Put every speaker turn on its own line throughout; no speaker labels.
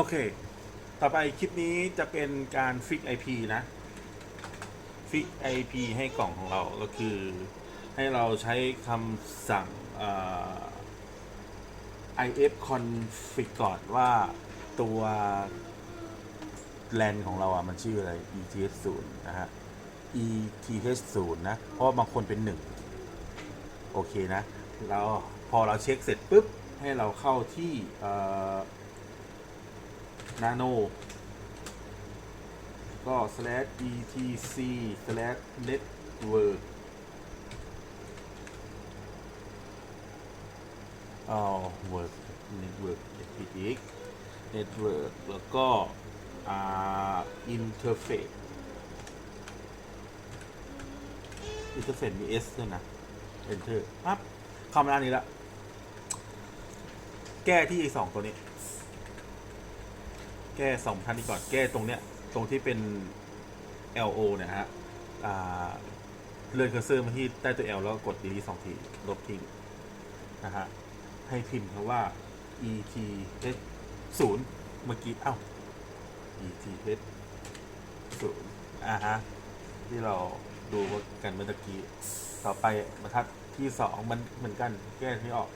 โอเค ต่อไปคลิปนี้จะเป็นการฟิก IP นะฟิก IP ให้กล่องของเราก็คือให้เราใช้คำสั่งเอ่อ if config ก่อนว่าตัวแลนของเราอะ มันชื่ออะไร eth 0นะฮะ eth 0นะ เพราะบางคนเป็น 1 โอเคนะ แล้วพอเราเช็คเสร็จปุ๊บ ให้เราเข้าที่ เอ่อ nano ก็ slash etc slash network อ๋อ work network fpx network แล้วก็อ่า interface interface มี s ด้วยนะ enter ปั๊บเข้ามาหน้านี้ละ แก้ที่สองตัวนี้ แก้สองท่านนี้ก่อนแก้ตรงเนี้ยตรงที่เป็น LO เนะฮะอ่าเลื่อนเคอร์เซอร์มาที่ใต้ตัว L แล้วกด delete สองทีลบทิ้งนะฮะให้พิมพ์คำว่า ETH ศูนย์เมื่อกี้ เอ้า ETH ศูนย์อ่าฮะ ที่เราดูกันเมื่อกี้ ต่อไปบรรทัดที่สองมันเหมือนกัน แก้ที่ออก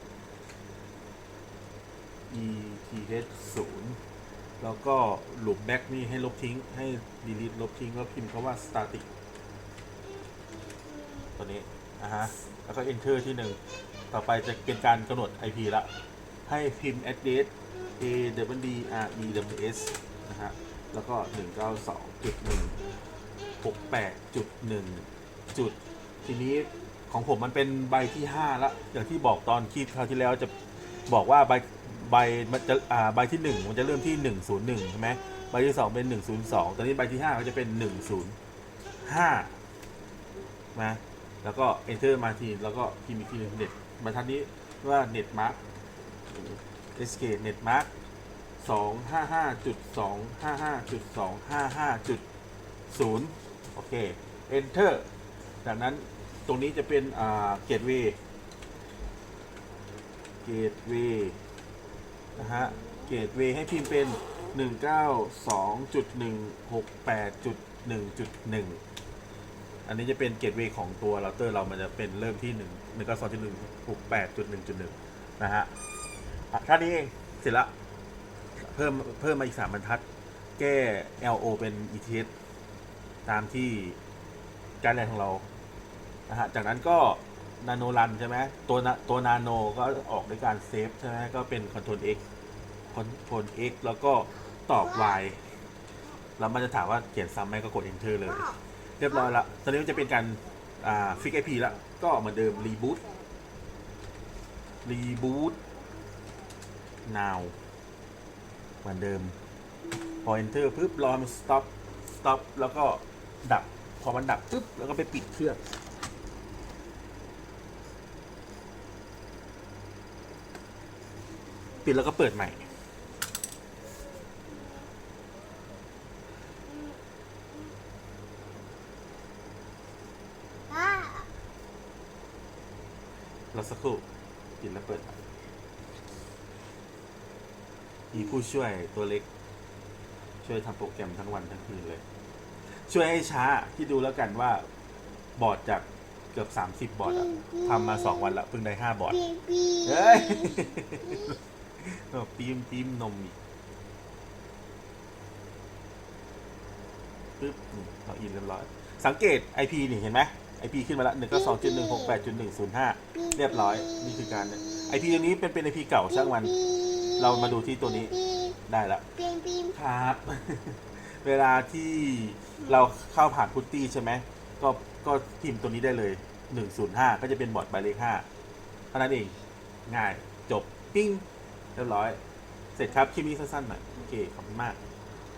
ETH ศูนย์ แล้วก็หลุมแบ็กนี่ให้ลบทิ้ง ให้ delete ลบทิ้งแล้วพิมพ์คำว่า static ตัวนี้นะฮะ แล้วก็ enter ที่หนึ่งต่อไปจะเป็นการกำหนด IP ละ ให้พิมพ์ address a w d r e w s นะฮะ แล้วก็ 192.1 68.1 จุด ทีนี้ของผมมันเป็นใบที่ 5 ละ อย่างที่บอกตอนคลิปคราวที่แล้วจะบอกว่าใบ ใบมันจะอ่าใบที่1มันจะเริ่มที่101ใช่ไหมใบที่2เป็น102ตอนนี้ใบที่5ก็จะเป็น105นะแล้วก็ enter มาทีแล้วก็พิมพ์อีกทีเน็ตบรรทัดนี้ว่า net mark sk net mark 255.255.255.0 โอเค enter จากนั้นตรงนี้จะเป็น อ่า gateway gateway นะฮะ gateway ให้พิมพ์เป็น 192.168.1.1 อันนี้จะเป็น gateway ของตัวเราเตอร์เรามันจะเป็นเริ่มที่ 1 192.168.1.1 นะฮะอะท่านี้เองเสร็จละ เพิ่มเพิ่มมาอีก 3 บรรทัด แก้ LO เป็น ETH ตามที่การแรงของเรานะฮะจากนั้นก็ นาโนรันใช่ไหมตัวนาตัวนาโนก็ออกด้วยการเซฟใช่ไหมก็เป็น Ctrl X Ctrl X แล้วก็ตอบ Y แล้วมันจะถามว่าเขียนซ้ำไหมก็กด Enter เลย เรียบร้อยละตอนนี้มันจะเป็นการอ่าฟิก IP ละก็เหมือนเดิม Reboot Reboot now เหมือนเดิม พอ enter ปุ๊บรอมัน stop stop แล้วก็ดับ พอมันดับปุ๊บ แล้วก็ไปปิดเครื่อง ปิดแล้วก็เปิดใหม่
ป้า
แล้วสักครู่ปิดแล้วเปิดใหม่มีผู้ช่วยตัวเล็ก ช่วยทำโปรแกรมทั้งวันทั้งคืนเลย ช่วยให้ช้าที่ดูแล้วกันว่าบอร์ดจากเกือบ 30 บอร์ดอะทำมา 2 วันละเพิ่งได้ 5 บอร์ด
ปีปี
เฮ้ย ปี มปีมนมอีกปึ๊บนี่เราอินเรียบร้อย สังเกต IP นี่เห็นไหม IP ขึ้นมาละ1 9 2 1 6 8 1 0 5เรียบร้อย นี่คือการเนี่ย IP ตัวนี้เป็นเป็น IP เก่าช่างมัน เรามาดูที่ตัวนี้
ปี
ได้ละ
ปีปี
ครับ เวลาที่เราเข้าผ่านพุตตี้ใช่ไหมก็ก็พิมพ์ตัวนี้ได้เลย105ก็จะเป็นบอร์ดหมายเลข5เท่านั้นเองง่ายจบปิ้ง เรียบร้อย เสร็จครับคลิปนี้สั้นๆหน่อยโอเคขอบคุณมาก